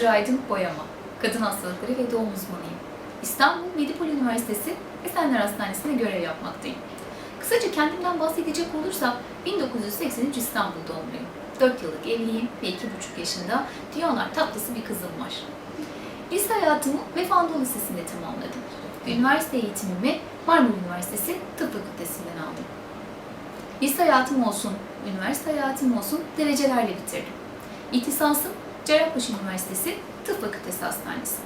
Ece Aydın Boyama, kadın hastalıkları ve doğum uzmanıyım. İstanbul Medipol Üniversitesi Esenler Hastanesi'nde görev yapmaktayım. Kısaca kendimden bahsedecek olursam 1983 İstanbul doğumluyum. 4 yıllık evliyim ve 2,5 yaşında dünyalar tatlısı bir kızım var. Lise hayatımı Vefa Anadolu Lisesi'nde tamamladım. Üniversite eğitimimi Marmara Üniversitesi Tıp Fakültesinden aldım. Lise hayatım olsun, üniversite hayatım olsun derecelerle bitirdim. İhtisasım Cerrahpaşa Üniversitesi Tıp Fakültesi Hastanesi.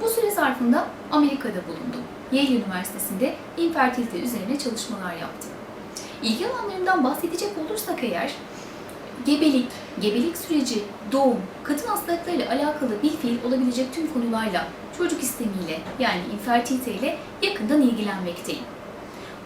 Bu süre zarfında Amerika'da bulundum. Yale Üniversitesi'nde infertilite üzerine çalışmalar yaptım. İlgi alanlarından bahsedecek olursak eğer, gebelik, gebelik süreci, doğum, kadın hastalıklarıyla alakalı bir fiil olabilecek tüm konularla, çocuk istemiyle yani infertilite ile yakından ilgilenmekteyim.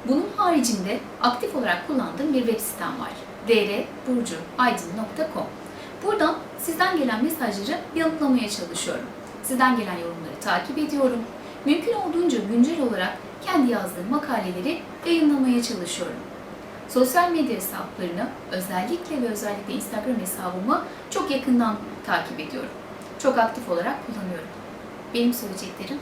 Bunun haricinde aktif olarak kullandığım bir web sitem var. drburcuaydın.com Buradan sizden gelen mesajları yanıtlamaya çalışıyorum. Sizden gelen yorumları takip ediyorum. Mümkün olduğunca güncel olarak kendi yazdığım makaleleri yayınlamaya çalışıyorum. Sosyal medya hesaplarını özellikle ve özellikle Instagram hesabımı çok yakından takip ediyorum. Çok aktif olarak kullanıyorum. Benim söyleyeceklerim.